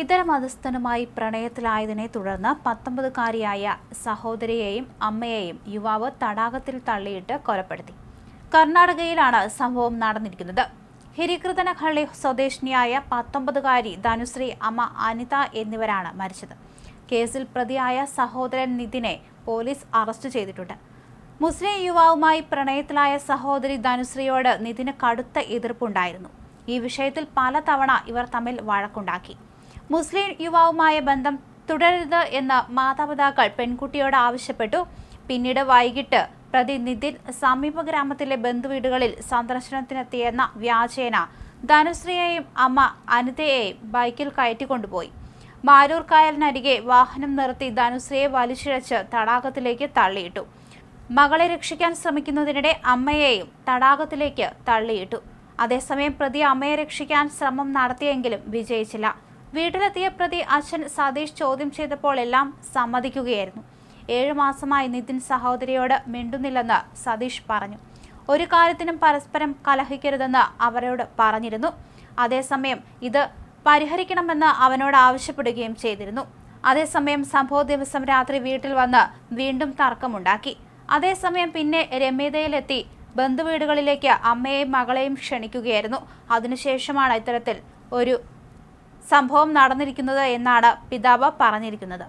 ഇതര മതസ്ഥനുമായി പ്രണയത്തിലായതിനെ തുടർന്ന് പത്തൊമ്പതുകാരിയായ സഹോദരിയെയും അമ്മയെയും യുവാവ് തടാകത്തിൽ തള്ളിയിട്ട് കൊലപ്പെടുത്തി. കർണാടകയിലാണ് സംഭവം നടന്നിരിക്കുന്നത്. ഹിരികൃതനഹള്ളി സ്വദേശിനിയായ പത്തൊമ്പതുകാരി ധനുശ്രീ അമ്മ അനിത എന്നിവരാണ് മരിച്ചത്. കേസിൽ പ്രതിയായ സഹോദരൻ നിതിനെ പോലീസ് അറസ്റ്റ് ചെയ്തിട്ടുണ്ട്. മുസ്ലിം യുവാവുമായി പ്രണയത്തിലായ സഹോദരി ധനുശ്രീയോട് നിതിന് കടുത്ത എതിർപ്പുണ്ടായിരുന്നു. ഈ വിഷയത്തിൽ പലതവണ ഇവർ തമ്മിൽ വഴക്കുണ്ടാക്കി. മുസ്ലിം യുവാവുമായ ബന്ധം തുടരരുത് എന്ന് മാതാപിതാക്കൾ പെൺകുട്ടിയോട് ആവശ്യപ്പെട്ടു. പിന്നീട് വൈകിട്ട് പ്രതി നിതിൻ സമീപ ഗ്രാമത്തിലെ ബന്ധുവീടുകളിൽ സന്ദർശനത്തിനെത്തിയെന്ന വ്യാജേന ധനുശ്രീയെയും അമ്മ അനിതയെയും ബൈക്കിൽ കയറ്റിക്കൊണ്ടുപോയി. മാരൂർ കായലിനരികെ വാഹനം നിർത്തി ധനുശ്രീയെ വലിച്ചിഴച്ച് തടാകത്തിലേക്ക് തള്ളിയിട്ടു. മകളെ രക്ഷിക്കാൻ ശ്രമിക്കുന്നതിനിടെ അമ്മയെയും തടാകത്തിലേക്ക് തള്ളിയിട്ടു. അതേസമയം പ്രതി അമ്മയെ രക്ഷിക്കാൻ ശ്രമം നടത്തിയെങ്കിലും വിജയിച്ചില്ല. വീട്ടിലെത്തിയ പ്രതി അച്ഛൻ സതീഷ് ചോദ്യം ചെയ്തപ്പോൾ എല്ലാം സമ്മതിക്കുകയായിരുന്നു. ഏഴു മാസമായി നിതിൻ സഹോദരിയോട് മിണ്ടുന്നില്ലെന്ന് സതീഷ് പറഞ്ഞു. ഒരു കാര്യത്തിനും പരസ്പരം കലഹിക്കരുതെന്ന് അവരോട് പറഞ്ഞിരുന്നു. അതേസമയം ഇത് പരിഹരിക്കണമെന്ന് അവനോട് ആവശ്യപ്പെടുകയും ചെയ്തിരുന്നു. അതേസമയം സംഭവ ദിവസം രാത്രി വീട്ടിൽ വന്ന് വീണ്ടും തർക്കമുണ്ടാക്കി. അതേസമയം പിന്നെ രമ്യതയിലെത്തി ബന്ധുവീടുകളിലേക്ക് അമ്മയെയും മകളെയും ക്ഷണിക്കുകയായിരുന്നു. അതിനുശേഷമാണ് ഇത്തരത്തിൽ ഒരു സംഭവം നടന്നിരിക്കുന്നത് എന്നാണ് പിതാവ് പറഞ്ഞിരിക്കുന്നത്.